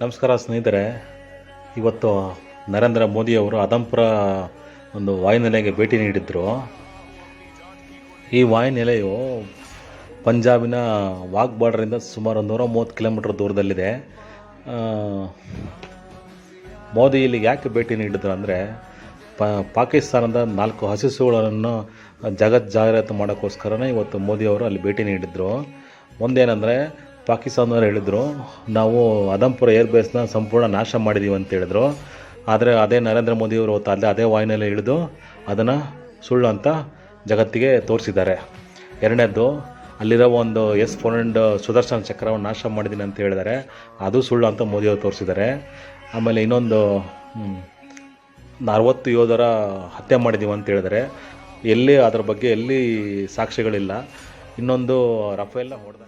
ನಮಸ್ಕಾರ ಸ್ನೇಹಿತರೆ. ಇವತ್ತು ನರೇಂದ್ರ ಮೋದಿಯವರು ಅದಂಪುರ ಒಂದು ವಾಯುನೆಲೆಗೆ ಭೇಟಿ ನೀಡಿದ್ದರು ಈ ವಾಯುನೆಲೆಯು ಪಂಜಾಬಿನ ವಾಗ್ ಬಾರ್ಡರಿಂದ ಸುಮಾರು ನೂರ ಮೂವತ್ತು ಕಿಲೋಮೀಟ್ರ್ ದೂರದಲ್ಲಿದೆ. ಮೋದಿ ಇಲ್ಲಿಗೆ ಯಾಕೆ ಭೇಟಿ ನೀಡಿದ್ರು ಅಂದರೆ, ಪ, ಪಾಕಿಸ್ತಾನದ ನಾಲ್ಕು ಹಸಿಸುಗಳನ್ನು ಜಗತ್ ಜಾಹೀರಾತು ಮಾಡೋಕ್ಕೋಸ್ಕರನೇ ಇವತ್ತು ಮೋದಿಯವರು ಅಲ್ಲಿ ಭೇಟಿ ನೀಡಿದ್ರು. ಒಂದೇನೆಂದರೆ ಪಾಕಿಸ್ತಾನದವ್ರು ಹೇಳಿದರು, ನಾವು ಅದಂಪುರ ಏರ್ಬೇಸ್ನ ಸಂಪೂರ್ಣ ನಾಶ ಮಾಡಿದ್ದೀವಿ ಅಂತ ಹೇಳಿದ್ರು. ಆದರೆ ಅದೇ ನರೇಂದ್ರ ಮೋದಿಯವರು ಅಲ್ಲೇ, ಅದೇ ವಾಹಿನಿಯಲ್ಲಿ ಇಳಿದು ಅದನ್ನು ಸುಳ್ಳು ಅಂತ ಜಗತ್ತಿಗೆ ತೋರಿಸಿದ್ದಾರೆ. ಎರಡನೇದ್ದು, ಅಲ್ಲಿರೋ ಒಂದು ಎಸ್ ಫೋರ್ ಹಂಡ್ ಸುದರ್ಶನ ಚಕ್ರವನ್ನು ನಾಶ ಮಾಡಿದ್ದೀನಿ ಅಂತ ಹೇಳಿದ್ದಾರೆ. ಅದು ಸುಳ್ಳು ಅಂತ ಮೋದಿಯವರು ತೋರಿಸಿದ್ದಾರೆ. ಆಮೇಲೆ ಇನ್ನೊಂದು ಅರವತ್ತು ಯೋಧರ ಹತ್ಯೆ ಮಾಡಿದ್ದೀವಿ ಅಂತ ಹೇಳಿದರೆ ಎಲ್ಲಿ, ಅದರ ಬಗ್ಗೆ ಎಲ್ಲಿ ಸಾಕ್ಷ್ಯಗಳಿಲ್ಲ ಇನ್ನೊಂದು, ರಫೇಲ್ನ ಹೊಡೆದ